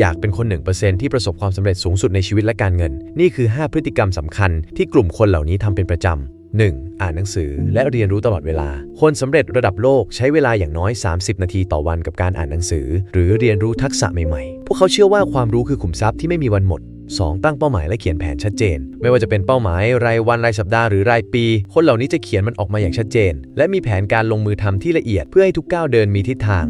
อยากเป็นคน 1%ที่ประสบความสำเร็จสูงสุดในชีวิตและการเงิน นี่คือ 5 พฤติกรรมสำคัญที่กลุ่มคนเหล่านี้ทำเป็นประจำ 1. อ่านหนังสือและเรียนรู้ตลอดเวลา คนสำเร็จระดับโลกใช้เวลาอย่างน้อย 30 นาทีต่อวันกับการอ่านหนังสือ หรือเรียนรู้ทักษะใหม่ๆ พวกเขาเชื่อว่าความรู้คือขุมทรัพย์ที่ไม่มีวันหมด 2. ตั้งเป้าหมายและเขียนแผนชัดเจน ไม่ว่าจะเป็นเป้าหมายรายวันรายสัปดาห์หรือรายปี คนเหล่านี้จะเขียนมันออกมาอย่างชัดเจน และมีแผนการลงมือทำที่ละเอียดเพื่อให้ทุกก้าวเดินมีทิศทาง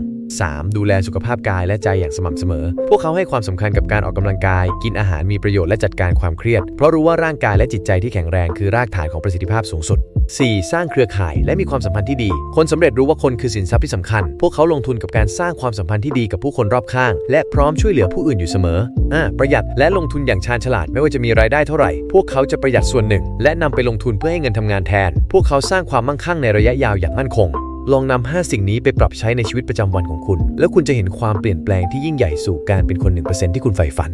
3. ดูแลสุขภาพกายและใจอย่างสม่ำเสมอ พวกเขาให้ความสำคัญกับการออกกำลังกาย กินอาหารมีประโยชน์และจัดการความเครียด เพราะรู้ว่าร่างกายและจิตใจที่แข็งแรงคือรากฐานของประสิทธิภาพสูงสุด 4. สร้างเครือข่ายและมีความสัมพันธ์ที่ดี คนสำเร็จรู้ว่าคนคือสินทรัพย์ที่สำคัญ พวกเขาลงทุนกับการสร้างความสัมพันธ์ที่ดีกับผู้คนรอบข้าง และพร้อมช่วยเหลือผู้อื่นอยู่เสมอ อ่า ประหยัดและลงทุนอย่างชาญฉลาดไม่ว่าจะมีรายได้เท่าไหร่ พวกเขาจะประหยัดส่วนหนึ่ง และนำไปลงทุนเพื่อให้เงินทำงานแทน พวกเขาสร้างความมั่งคั่งในระยะยาวอย่างมั่นคง ลองนำ5สิ่งนี้ไปปรับใช้ในชีวิตประจำวันของคุณ แล้วคุณจะเห็นความเปลี่ยนแปลงที่ยิ่งใหญ่สู่การเป็นคน1%ที่คุณใฝ่ฝัน